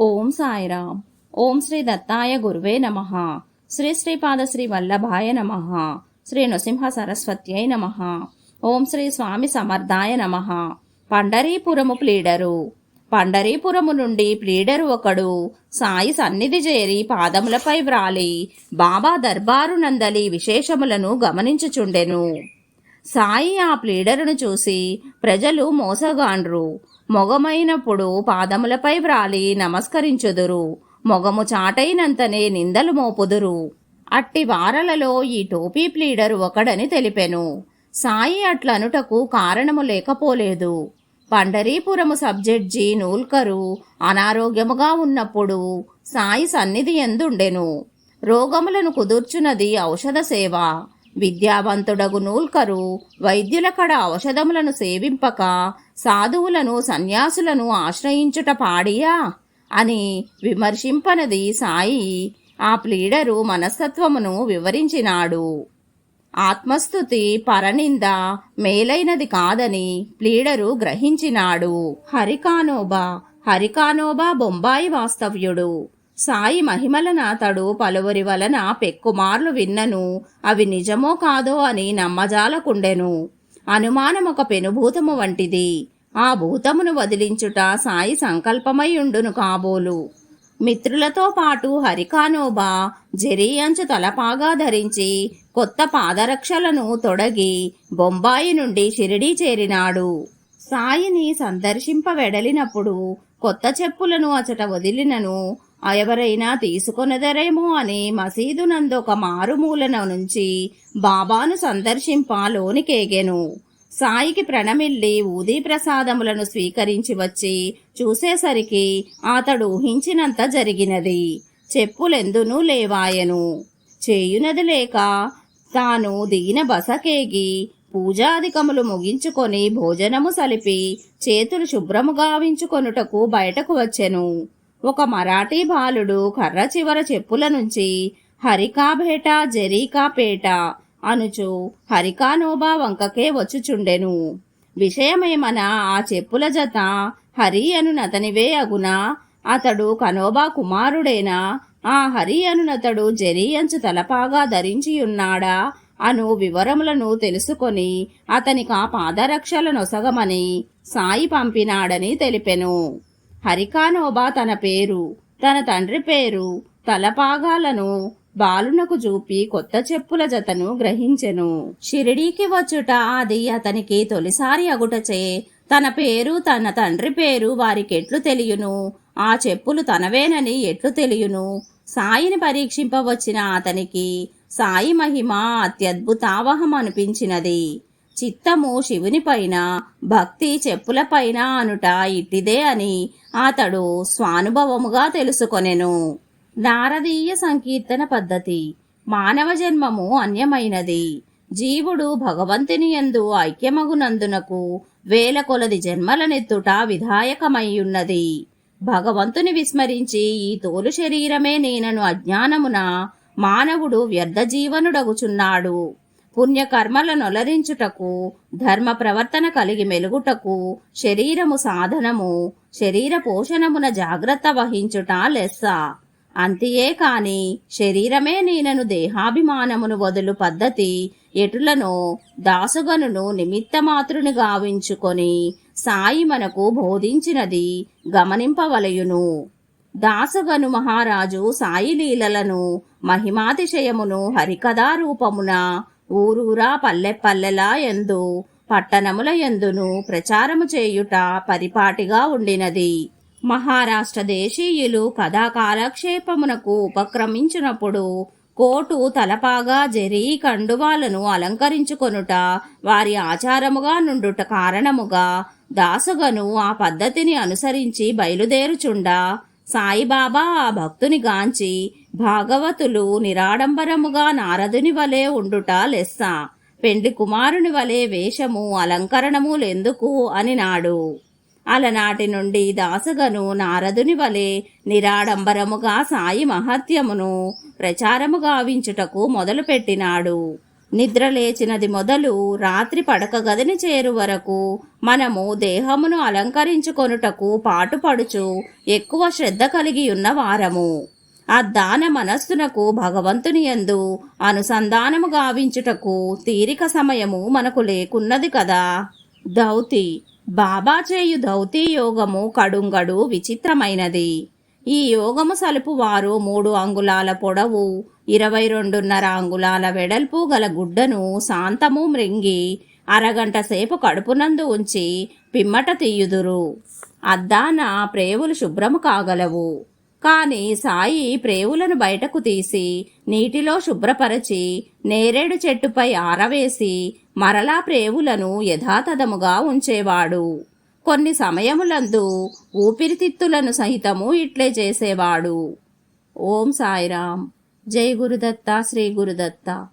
ఓం సాయిరామ్. ఓం శ్రీ దత్తాయ గురువే నమ. శ్రీ శ్రీపాద శ్రీ వల్లభాయ నమ. శ్రీ నృసింహ సరస్వత్యై నమ. ఓం శ్రీ స్వామి సమర్థాయ నమ. పండరీపురము ప్లీడరు. పండరీపురము నుండి ప్లీడరు ఒకడు. సాయి సన్నిధి చేరి పాదములపై వ్రాలి. బాబా దర్బారు నందలి విశేషములను గమనించుచుండెను. సాయి ఆ ప్లీడరును చూసి ప్రజలు మోసగాండ్రు. మొగమైనప్పుడు పాదములపై వ్రాలి నమస్కరించుదురు. మొగము చాటైనంతనే నిందలు మోపుదురు. అట్టి వారలలో ఈ టోపీ ప్లీడరు ఒకడని తెలిపెను. సాయి అట్లనుటకు కారణము లేకపోలేదు. పండరీపురము సబ్జెడ్జి నూల్కరు అనారోగ్యముగా ఉన్నప్పుడు సాయి సన్నిధి ఎందుండెను. రోగములను కుదుర్చున్నది ఔషధ సేవ. విద్యావంతుడగు నూల్కరు వైద్యుల కడ ఔషధములను సేవింపక సాధువులను సన్యాసులను ఆశ్రయించుట పాడియా? అని విమర్శింపనది సాయి. ఆ ప్లీడరు మనస్తత్వమును వివరించినాడు. ఆత్మస్థుతి పరనింద మేలైనది కాదని ప్లీడరు గ్రహించినాడు. హరికానోబా హరికానోబా బొంబాయి వాస్తవ్యుడు. సాయి మహిమలనాతడు పలువురి వలన పెక్కుమార్లు విన్నను. అవి నిజమో కాదో అని నమ్మజాలకుండెను. అనుమానం ఒక పెనుభూతము వంటిది. ఆ భూతమును వదిలించుట సాయి సంకల్పమై ఉండును కాబోలు. మిత్రులతో పాటు హరికానోబా జెరియంచు తలపాగా ధరించి కొత్త పాదరక్షలను తొడగి బొంబాయి నుండి షిరిడీ చేరినాడు. సాయిని సందర్శింప వెడలినప్పుడు కొత్త చెప్పులను అచట వదిలినను. ఎవరైనా తీసుకొనదరేమో అని మసీదు నందొక మారుమూలన నుంచి బాబాను సందర్శింప లోనికేగెను. సాయికి ప్రణమిల్లి ఊదీ ప్రసాదములను స్వీకరించి వచ్చి చూసేసరికి అతడు ఊహించినంత జరిగినది. చెప్పులెందునూ లేవాయను. చేయునది లేక తాను దిగిన బసకేగి పూజాధికములు ముగించుకొని భోజనము సలిపి చేతులు శుభ్రము గావించుకొనుటకు బయటకు వచ్చెను. ఒక మరాఠీ బాలుడు కర్ర చివర చెప్పుల నుంచి హరికాభేట జరీకాపేట అనుచు హరికానోబా వంకకే వచ్చుచుండెను. విషయమేమన? ఆ చెప్పుల జత హరి అనునతనివే అగునా? అతడు కనోబా కుమారుడేనా? ఆ హరి అనునతడు జరీయంచు తలపాగా ధరించియున్నాడా? అను వివరములను తెలుసుకొని అతనికి ఆ పాదరక్షలనొసగమని సాయి పంపినాడని తెలిపెను. హరికానోబా తన పేరు తన తండ్రి పేరు తలపాగాలను బాలునకు చూపి కొత్త చెప్పుల జతను గ్రహించెను. షిరిడీకి వచ్చుట అది అతనికి తొలిసారి అగుటచే తన పేరు తన తండ్రి పేరు వారికెట్లు తెలియను? ఆ చెప్పులు తనవేనని ఎట్లు తెలియను? సాయిని పరీక్షింపవచ్చిన అతనికి సాయి మహిమ అత్యద్భుతావహం అనిపించినది చిత్తము శివునిపైన భక్తి చెప్పులపైన అనుట ఇట్టిదే అని అతడు స్వానుభవముగా తెలుసుకొనెను. నారదీయ సంకీర్తన పద్ధతి. మానవ జన్మము అన్యమైనది. జీవుడు భగవంతుని యందు ఐక్యమగునందునకు వేల కొలది జన్మలనెత్తుట విధాయకమయ్యున్నది. భగవంతుని విస్మరించి ఈ తోలు శరీరమే నేనను అజ్ఞానమున మానవుడు వ్యర్థ జీవనుడగుచున్నాడు పుణ్యకర్మలను నొలరించుటకు ధర్మ ప్రవర్తన కలిగి మెలుగుటకు శరీరము సాధనము శరీర పోషణమున జాగ్రత్త వహించుట లెస్స. అంతియే కాని శరీరమే నేనను దేహాభిమానమును వదులు పద్ధతి ఎటులను దాసుగనును నిమిత్తమాతృని గావించుకొని సాయి మనకు బోధించినది గమనింపవలయును. దాసగను మహారాజు సాయి లీలలను మహిమాతిశయమును హరికథా రూపమున ఊరూరా పల్లె పల్లెలా ఎందు పట్టణముల ఎందును ప్రచారము చేయుట పరిపాటిగా ఉండినది. మహారాష్ట్ర దేశీయులు కథా కాలక్షేపమునకు ఉపక్రమించినప్పుడు కోటు తలపాగా జరీ కండువాలను అలంకరించుకొనుట వారి ఆచారముగా నుండుట కారణముగా దాసుగను ఆ పద్ధతిని అనుసరించి బయలుదేరుచుండా సాయిబాబా ఆ భక్తుని గాంచి భాగవతులు నిరాడంబరముగా నారదుని వలె ఉండుట లెస్స. పెండ్లి కుమారుని వలె వేషము అలంకరణము లెందుకు అని నాడు అలనాటి నుండి దాసగను నారదుని వలె నిరాడంబరముగా సాయి మహత్యమును ప్రచారము గావించుటకు మొదలుపెట్టినాడు. నిద్ర లేచినది మొదలు రాత్రి పడక గదిని చేరు వరకు మనము దేహమును అలంకరించుకొనుటకు పాటుపడుచు ఎక్కువ శ్రద్ధ కలిగి ఉన్న వారము. ఆ దాన మనస్సునకు భగవంతుని యందు అనుసంధానము గావించుటకు తీరిక సమయము మనకు లేకున్నది కదా. దౌతి బాబా చేయు దౌతి యోగము కడుంగడు విచిత్రమైనది. ఈ యోగము సలుపు వారు మూడు అంగుళాల పొడవు ఇరవై రెండున్నర అంగుళాల వెడల్పు గల గుడ్డను శాంతము మృంగి అరగంట సేపు కడుపునందు ఉంచి పిమ్మట తీయుదురు. అద్దాన ప్రేవులు శుభ్రము కాగలవు. కాని సాయి ప్రేవులను బయటకు తీసి నీటిలో శుభ్రపరచి నేరేడు చెట్టుపై ఆరవేసి మరలా ప్రేవులను యథాతథముగా ఉంచేవాడు. కొన్ని సమయములందు ఊపిరితిత్తులను సహితము ఇట్లే చేసేవాడు. ఓం సాయిరాం జై గురుదత్త శ్రీ గురుదత్త.